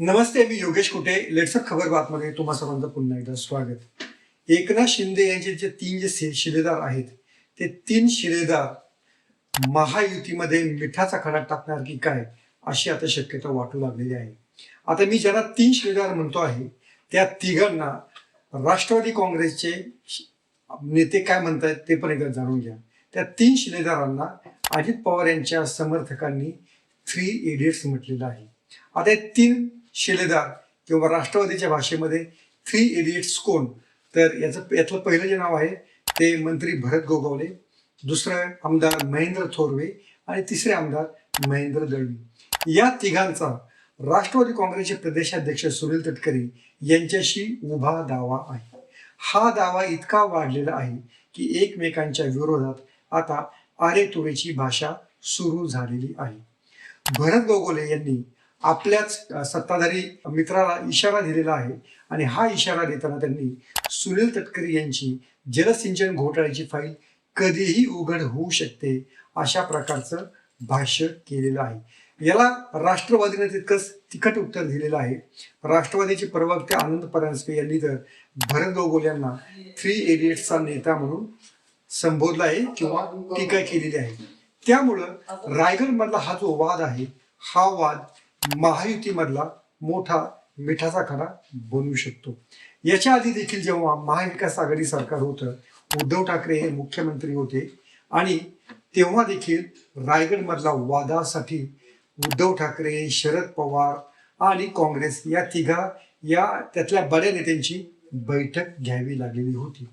नमस्ते मी योगेश कुटे. लेट्सअप खबर बातमध्ये तुम्हा सर्वांचं पुन्हा एकदा स्वागत. एकनाथ शिंदे यांचे जे तीन जे शि- शिलेदार आहेत ते तीन शिलेदार महायुतीमध्ये मिठाचा खडा टाकणार की काय अशी आता शक्यता वाटू लागलेली आहे. आता मी ज्यांना तीन शिलेदार म्हणतो आहे त्या तिघांना राष्ट्रवादी काँग्रेसचे नेते काय म्हणतात ते पण एकदा जाणून घ्या. त्या तीन शिलेदारांना अजित पवार यांच्या समर्थकांनी थ्री इडियट्स म्हटलेलं आहे. आता हे तीन शिलेदार किंवा राष्ट्रवादीच्या भाषेमध्ये थ्री इडियट्स कोण? तर याचं यातलं पहिलं जे नाव आहे ते मंत्री भरत गोगावले दुसरं आमदार महेंद्र थोरवे आणि तिसरे आमदार महेंद्र दळवी. या तिघांचा राष्ट्रवादी काँग्रेसचे प्रदेशाध्यक्ष सुनील तटकरे यांच्याशी उभा दावा आहे. हा दावा इतका वाढलेला आहे की एकमेकांच्या विरोधात आता आरे तुरेची भाषा सुरू झालेली आहे. भरत गोगोले यांनी आपल्याच सत्ताधारी मित्राला इशारा दिलेला आहे. आणि हा इशारा देताना त्यांनी सुनील तटकरे यांची जलसिंचन घोटाळ्याची फाईल कधीही उघड होऊ शकते अशा प्रकारचं भाष्य केलेलं आहे. याला राष्ट्रवादीने तितकंच तिखट उत्तर दिलेलं आहे. राष्ट्रवादीचे प्रवक्ते आनंद परांजपे यांनी तर भरत गोगोल यांना थ्री एडियट्सचा नेता म्हणून संबोधला आहे किंवा टीका केलेली आहे. त्यामुळं रायगडमधला हा जो वाद आहे हा वाद महायुतीमधला मोठा मिठाचा खडा बनवू शकतो. याच्या आधी देखील जेव्हा महाविकास आघाडी सरकार होतं उद्धव ठाकरे हे मुख्यमंत्री होते आणि तेव्हा देखील रायगडमधला वादासाठी उद्धव ठाकरे शरद पवार आणि काँग्रेस या तिघा या त्यातल्या बड्या नेत्यांची बैठक घ्यावी लागलेली होती.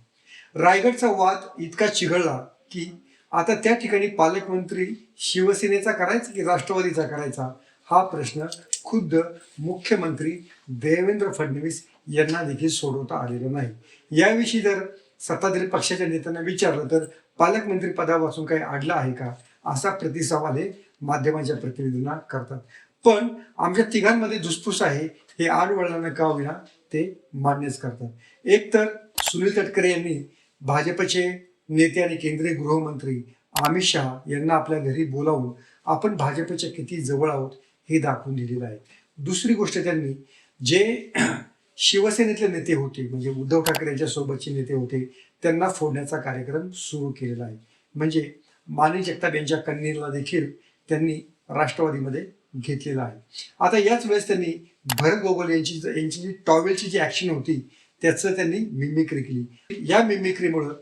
रायगडचा वाद इतका चिघळला की आता त्या ठिकाणी पालकमंत्री शिवसेनेचा करायचा की राष्ट्रवादीचा करायचा? हा प्रश्न खुद्द मुख्यमंत्री देवेंद्र फडणवीस यांना देखील सोडवता आलेला नाही. याविषयी जर सत्ताधारी पक्षाच्या नेत्यांना विचारलं तर पालकमंत्री पदापासून काही अडला आहे का? असा प्रतिसवाल हे माध्यमांच्या प्रतिनिधींना करतात. पण आमच्या तिघांमध्ये धुसफूस आहे हे आडवळल्यानं का होईना ते मान्यच करतात. एक तर सुनील तटकरे यांनी भाजपचे नेते आणि केंद्रीय गृहमंत्री अमित शहा यांना आपल्या घरी बोलावून आपण भाजपच्या किती जवळ आहोत हे दाखवून दिलेलं आहे. दुसरी गोष्ट त्यांनी जे शिवसेनेतले नेते होते म्हणजे उद्धव ठाकरे यांच्या सोबतचे नेते होते त्यांना फोडण्याचा कार्यक्रम सुरू केलेला आहे. म्हणजे माने जगताप यांच्या कन्येला देखील त्यांनी राष्ट्रवादीमध्ये घेतलेला आहे. आता याच वेळेस त्यांनी भरत गोगोल यांची यांची जी टॉवेलची जी ॲक्शन होती त्याचं त्यांनी मिमिक्री केली. या मिमिक्रीमुळं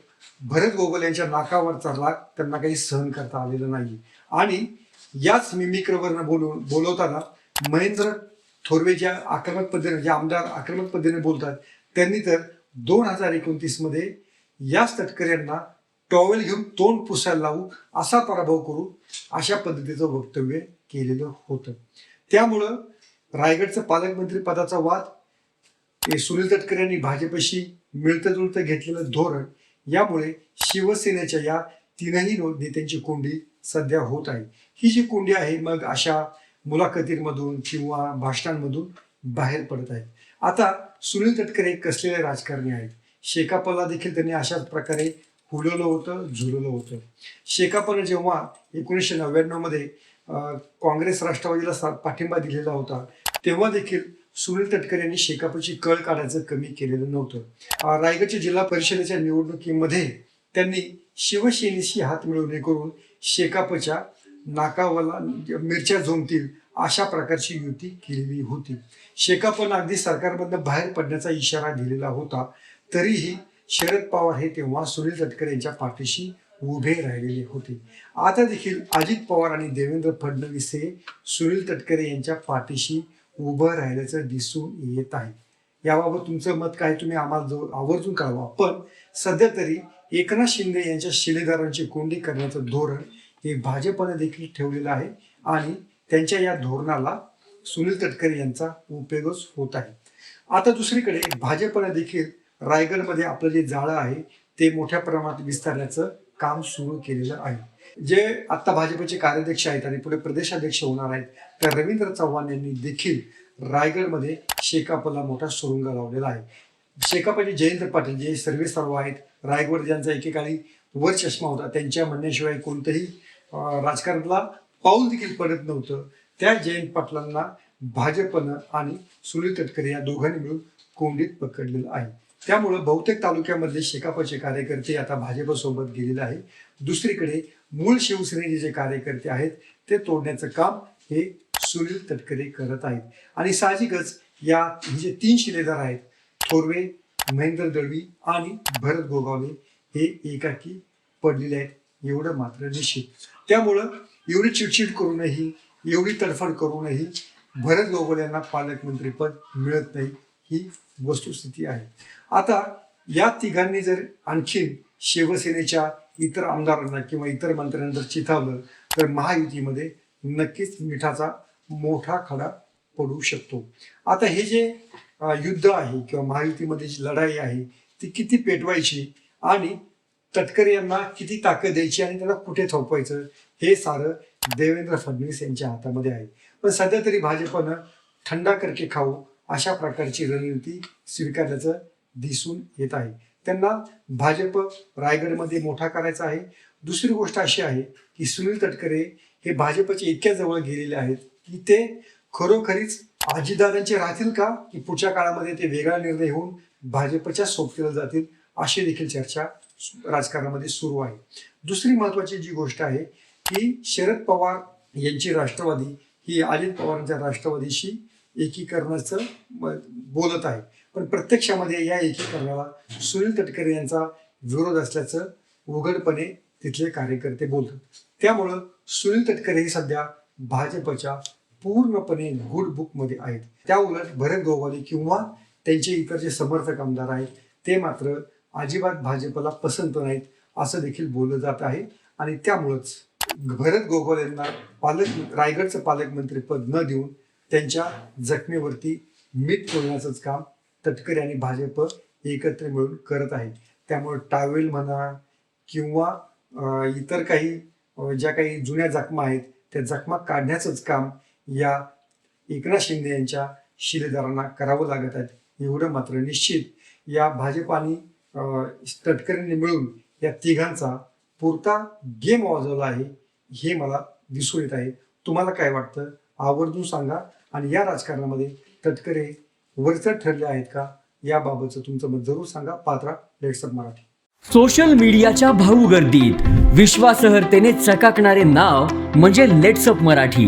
भरत गोगोल यांच्या नाकावरचा राग त्यांना काही सहन करता आलेला नाही आणि याच मिमिक्रवरनं बोलून बोलवताना महेंद्र थोरवे ज्या आक्रमक पद्धतीने जे आमदार आक्रमक पद्धतीने बोलतात त्यांनी तर दोन हजार एकोणतीसमध्ये याच तटकऱ्यांना टॉवेल घेऊन तोंड पुसायला लावू असा पराभव करू अशा पद्धतीचं वक्तव्य केलेलं होतं. त्यामुळं रायगडचं पालकमंत्री पदाचा वाद सुनील तटकरे यांनी भाजपशी मिळतं जुळतं घेतलेलं धोरण यामुळे शिवसेनेच्या या तीनही नेत्यांची कोंडी सध्या होत आहे. ही जी कोंडी आहे मग अशा मुलाखतींमधून किंवा भाषणांमधून बाहेर पडत आहे. आता सुनील तटकरे कसलेले राजकारणी आहेत? शेकापला देखील त्यांनी अशाच प्रकारे हुलवलं होतं झुलवलं होतं. शेकापनं जेव्हा एकोणीसशे नव्याण्णवमध्ये काँग्रेस राष्ट्रवादीला सा- पाठिंबा दिलेला होता तेव्हा देखील सुनील तटकरे यांनी शेकापची कळ काढायचं कमी केलेलं नव्हतं. रायगडच्या जिल्हा परिषदेच्या निवडणुकीमध्ये त्यांनी शिवसेनेशी हात मिळवणी करून शेकापच्या नाकावाला मिरच्या झोंबतील अशा प्रकारची युती केलेली होती. शेकापनं अगदी सरकारमधनं बाहेर पडण्याचा इशारा दिलेला होता. तरीही शरद पवार हे तेव्हा सुनील तटकरे यांच्या पाठीशी उभे राहिलेले होते. आता देखील अजित पवार आणि देवेंद्र फडणवीस हे सुनील तटकरे यांच्या पाठीशी उभं राहिल्याचं दिसून येत आहे. याबाबत तुमचं मत काय? तुम्ही आम्हाला जवळ आवर्जून कळवा. पण सध्या तरी एकनाथ शिंदे यांच्या शिलेदारांची कोंडी करण्याचं धोरण हे भाजपने देखील ठेवलेलं आहे आणि त्यांच्या या धोरणाला सुनील तटकरे यांचा उपयोगच होत आहे. आता दुसरीकडे भाजपने देखील रायगडमध्ये आपलं जे जाळं आहे ते मोठ्या प्रमाणात विस्तारण्याचं काम सुरू केलेलं आहे. जे आता भाजपचे कार्याध्यक्ष आहेत आणि पुढे प्रदेशाध्यक्ष होणार आहेत तर रवींद्र चव्हाण यांनी देखील रायगडमध्ये शेकापला मोठा सुरुंग लावलेला आहे. शेकापचे जयंत पाटील जे सर्वे सर्व आहेत रायगड ज्यांचा एकेकाळी वर चष्मा होता. त्यांच्या म्हणण्याशिवाय कोणतंही राजकारणाला पाऊल देखील पडत नव्हतं. त्या जयंत पाटलांना भाजपनं आणि सुनील तटकरे या दोघांनी मिळून कोंडीत पकडलेलं आहे. त्यामुळं बहुतेक तालुक्यामधले शेकापचे कार्यकर्ते आता भाजपसोबत गेलेले आहे दुसरीकडे मूळ शिवसेनेचे जे कार्यकर्ते आहेत. ते तोडण्याचं काम हे सुनील तटकरे करत आहेत. आणि साहजिकच या जे तीन शिलेदार आहेत. थोरवे महेंद्र दळवी आणि भरत गोगावले हे एकाकी पडलेले आहेत. एवढं मात्र निश्चित. त्यामुळं एवढी चिडचिड करूनही एवढी तडफड करूनही भरत गोगावले यांना पालकमंत्रीपद मिळत नाही ही वस्तुस्थिती आहे. आता या तिघांनी जर आणखीन शिवसेनेच्या इतर आमदारांना किंवा इतर मंत्र्यांना जर चिथावलं तर महायुतीमध्ये नक्कीच मिठाचा मोठा खडा पडू शकतो. आता हे जे युद्ध आहे किंवा महायुतीमध्ये जी लढाई आहे ती किती पेटवायची आणि तटकरे यांना किती ताकद द्यायची आणि त्याला कुठे थोपवायचं हे सारं देवेंद्र फडणवीस यांच्या हातामध्ये आहे. पण सध्या तरी भाजपनं थंडा करके खाऊ अशा प्रकारची रणनीती स्वीकारल्याचं दिसून येत आहे. त्यांना भाजप रायगडमध्ये मोठा करायचा आहे. दुसरी गोष्ट अशी आहे की सुनील तटकरे हे भाजपच्या इतक्या जवळ गेलेले आहेत की ते खरोखरीच आजीदादांचे राहतील का? की पुढच्या काळामध्ये ते वेगळा निर्णय होऊन भाजपच्या सोबतीला जातील? अशी देखील चर्चा राजकारणामध्ये सुरू आहे. दुसरी महत्वाची जी गोष्ट आहे की शरद पवार यांची राष्ट्रवादी ही अजित पवारांच्या राष्ट्रवादीशी एकीकरणाचं बोलत आहे. पण प्रत्यक्षामध्ये या एकीकरणाला सुनील तटकरे यांचा विरोध असल्याचं उघडपणे तिथले कार्यकर्ते बोलतात. त्यामुळं सुनील तटकरे हे सध्या भाजपच्या पूर्णपणे गुड बुकमध्ये आहेत. त्या उलट भरत गोवाले किंवा त्यांचे इतर जे समर्थक आमदार आहेत ते मात्र अजिबात भाजपला पसंत नाहीत असं देखील बोललं जात आहे. आणि त्यामुळंच भरत गोगोल यांना पालक रायगडचं पालकमंत्रीपद न देऊन त्यांच्या जखमेवरती मीठ तोडण्याचंच काम तटकरे आणि भाजप एकत्र मिळून करत आहे त्यामुळे टावेल म्हणा किंवा इतर काही ज्या काही जुन्या जखमा आहेत त्या जखमा काढण्याचंच काम या एकनाथ शिंदे यांच्या शिलेदारांना करावं लागत आहे. एवढं मात्र निश्चित या भाजप आणि तटकरेंनी मिळून या तिघांचा पुरता गेम वाजवला आहे हे मला दिसून येत आहे. तुम्हाला काय वाटतं? आवर्जून सांगा. आणि या राजकारणामध्ये तटकरे वरचढ ठरले आहेत का? याबाबतचं तुमचं मत जरूर सांगा. पात्रा लेट्सअप मराठी सोशल मीडियाच्या भाऊ गर्दीत विश्वासार्हतेने चकाकणारे नाव म्हणजे लेट्सअप मराठी